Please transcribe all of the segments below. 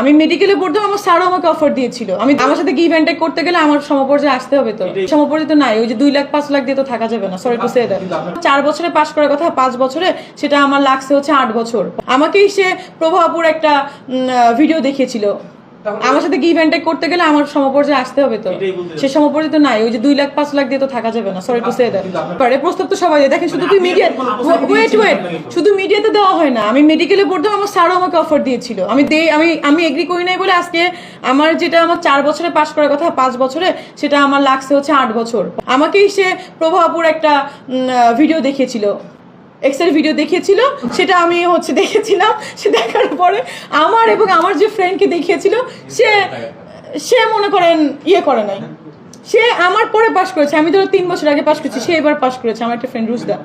আমি মেডিকেলে পড়তাম আমার স্যারও আমাকে অফার দিয়েছিল। আমি আমার সাথে কি ইভেন্টে করতে গেলে আমার সমপর্যায়ে আসতে হবে তো। সমপর্যায়ে তো নাই ওই যে দুই লাখ পাঁচ লাখ দিয়ে তো থাকা যাবে না সরি টু সে চার বছরে পাশ করার কথা পাঁচ বছরে সেটা আমার লাগছে হচ্ছে আট বছর। আমাকেই সে প্রভাবপুর একটা ভিডিও দেখিয়েছিল। আমার সাথে অ্যান্ড টেক করতে গেলে আমার সমপর্যায়ে আসতে হবে তো। সে সমপর্যায়ে তো নাই ওই যে দুই লাখ পাঁচ লাখ দিয়ে তো থাকা যাবে না সরি টু সে দ্যাট পারে প্রস্তাব তো সবাই দেখেন শুধু তুই মিডিয়া ওয়েট ওয়েট শুধু মিডিয়াতে দেওয়া হয় না। আমি মেডিকেলে পড়তাম আমার স্যারও আমাকে অফার দিয়েছিল। আমি দে আমি আমি এগ্রি করি নাই বলে আজকে আমার যেটা আমার চার বছরে পাশ করার কথা পাঁচ বছরে সেটা আমার লাগছে হচ্ছে আট বছর। আমাকেই সে প্রভাবপুর একটা ভিডিও দেখিয়েছিল। এক্সের ভিডিও দেখিয়েছিল, সেটা আমি হচ্ছে দেখেছিলাম, সে দেখার পরে আমার এবং আমার যে ফ্রেন্ডকে দেখিয়েছিল, সে সে মনে করেন ইয়ে করে নাই। সে আমার পরে পাশ করেছে, আমি ধরো তিন বছর আগে পাশ করেছি, সে এবার পাশ করেছে, আমার একটা ফ্রেন্ড রুজদা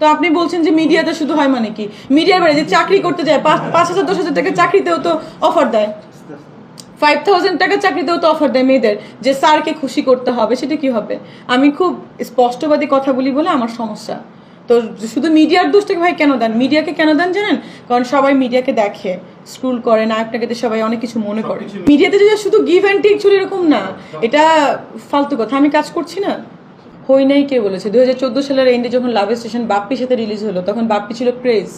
তো আপনি বলছেন যে মিডিয়াতে শুধু হয় মানে কি? মিডিয়ার বাইরে যে চাকরি করতে যায়, পাঁচ হাজার, দশ হাজার টাকা চাকরিতেও তো অফার দেয়। ফাইভ থাউজেন্ড টাকা চাকরিতেও তো অফার দেয় মেয়েদের, যে স্যারকে খুশি করতে হবে, সেটা কি হবে? আমি খুব স্পষ্টবাদী কথা বলি বলে আমার সমস্যা। তো শুধু মিডিয়ার দোষটাকে ভাই কেন দেন? মিডিয়াকে কেন দেন জানেন? কারণ সবাই মিডিয়াকে দেখে স্ক্রুল করে নায়কটাকে সবাই অনেক কিছু মনে করে। মিডিয়াতে যে শুধু গিভ অ্যান্ড টেক চলে এরকম না এটা ফালতু কথা। আমি কাজ করছি না। হই নাই কে বলেছে। দু হাজার চোদ্দ সালের এন্ডে যখন লাভ স্টেশন বাপ্পির সাথে রিলিজ হলো তখন বাপ্পি ছিল ক্রেজ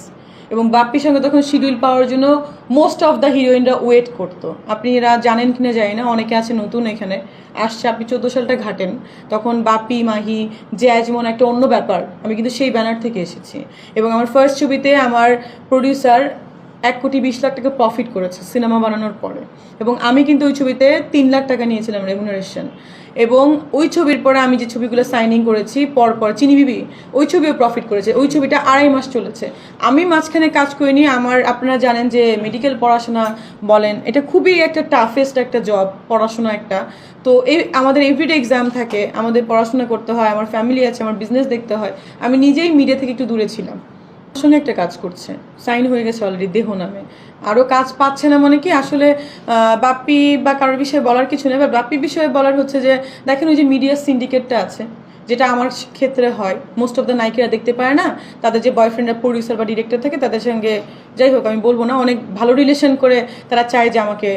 এবং বাপ্পির সঙ্গে তখন শিডিউল পাওয়ার জন্য মোস্ট অফ দ্য হিরোইনরা ওয়েট করতো। আপনি এরা জানেন কিনা জানি না, অনেকে আছে নতুন এখানে, আসছে, আপনি চোদ্দ সালটা ঘাটেন। তখন বাপি মাহি জ্যাজমন একটা অন্য ব্যাপার। আমি কিন্তু সেই ব্যানার থেকে এসেছি। এবং আমার ফার্স্ট ছবিতে আমার প্রডিউসার এক কোটি বিশ লাখ টাকা প্রফিট করেছে সিনেমা বানানোর পরে। এবং আমি কিন্তু ওই ছবিতে তিন লাখ টাকা নিয়েছিলাম রেমুনারেশন এবং ওই ছবির পরে আমি যে ছবিগুলো সাইনিং করেছি, পরপর পর চিনি বিবি, ওই ছবিও প্রফিট করেছে। ওই ছবিটা আড়াই মাস চলেছে। আমি মাঝখানে কাজ করিনি, আমার আপনারা জানেন যে মেডিকেল পড়াশোনা বলেন, এটা খুবই একটা টাফেস্ট একটা জব পড়াশোনা একটা। তো এই আমাদের এভরিডে এক্সাম থাকে, আমাদের পড়াশোনা করতে হয়, আমার ফ্যামিলি আছে, আমার বিজনেস দেখতে হয়। আমি নিজেই মিডিয়া থেকে একটু দূরে ছিলাম। সঙ্গে একটা কাজ করছে। সাইন হয়ে গেছে অলরেডি দেহ নামে। আরও কাজ পাচ্ছে না মনে কি আসলে বাপ্পি বা কারোর বিষয়ে বলার কিছু নেই। বা বাপ্পির বিষয়ে বলার হচ্ছে যে, দেখেন ওই যে মিডিয়া সিন্ডিকেটটা আছে, যেটা আমার ক্ষেত্রে হয়। মোস্ট অফ দ্য নায়িকারা দেখতে পায় না। তাদের যে বয়ফ্রেন্ডরা প্রডিউসার বা ডিরেক্টর থাকে, তাদের সঙ্গে যাই হোক, আমি বলব না, অনেক ভালো রিলেশন করে তারা চায় যে আমাকে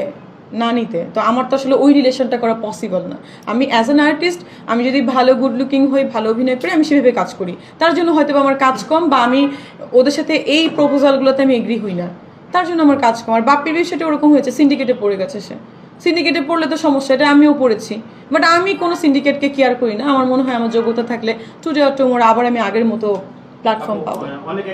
না নিতে। তো আমার তো আসলে ওই রিলেশনটা করা পসিবল না। আমি অ্যাজ অ্যান আর্টিস্ট আমি যদি ভালো গুড লুকিং হই, ভালো অভিনয় করি, আমি সেভাবে কাজ করি। তার জন্য হয়তো আমার কাজ কম বা আমি ওদের সাথে এই প্রপোজালগুলোতে আমি এগ্রি হই না। তার জন্য আমার কাজ কম। আর বাপ্পির বিষয়টা ওরকম হয়েছে সিন্ডিকেটে পড়ে গেছে সে। সিন্ডিকেটে পড়লে তো সমস্যা এটা আমিও পড়েছি। বাট আমি কোনো সিন্ডিকেটকে কেয়ার করি না। আমার মনে হয় আমার যোগ্যতা থাকলে টুডে অর আবার আমি আগের মতো প্ল্যাটফর্ম পাবো।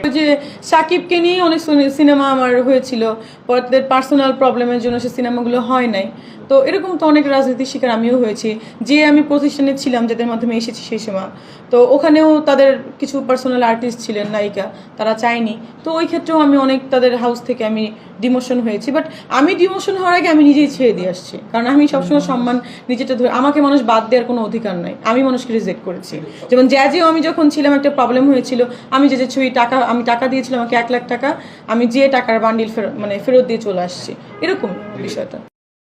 ওই যে সাকিবকে নিয়ে অনেক সিনেমা আমার হয়েছিল পরে তাদের পার্সোনাল প্রবলেমের জন্য সে সিনেমাগুলো হয় নাই। তো এরকম তো অনেক রাজনীতির শিকার আমিও হয়েছি যে আমি প্রতিষ্ঠানে ছিলাম যাদের মাধ্যমে এসেছি সেই সময় তো ওখানেও তাদের কিছু পার্সোনাল আর্টিস্ট ছিলেন নায়িকা তারা চায়নি। তো ওই ক্ষেত্রেও আমি অনেক তাদের হাউস থেকে আমি ডিমোশন হয়েছি। বাট আমি ডিমোশন হওয়ার আগে আমি নিজেই ছেড়ে দিয়ে আসছি। কারণ আমি সবসময় সম্মান নিজেটা ধরে আমাকে মানুষ বাদ দেওয়ার কোনো অধিকার নাই। আমি মানুষকে রিজেক্ট করেছি। যেমন জ্যাজেও আমি যখন ছিলাম একটা প্রবলেম হয়েছিল। আমি যে যে ছবি টাকা আমি টাকা দিয়েছিলাম আমাকে এক লাখ টাকা আমি যে টাকার বান্ডিল ফেরত মানে ফেরত দিয়ে চলে আসছি। এরকম বিষয়টা।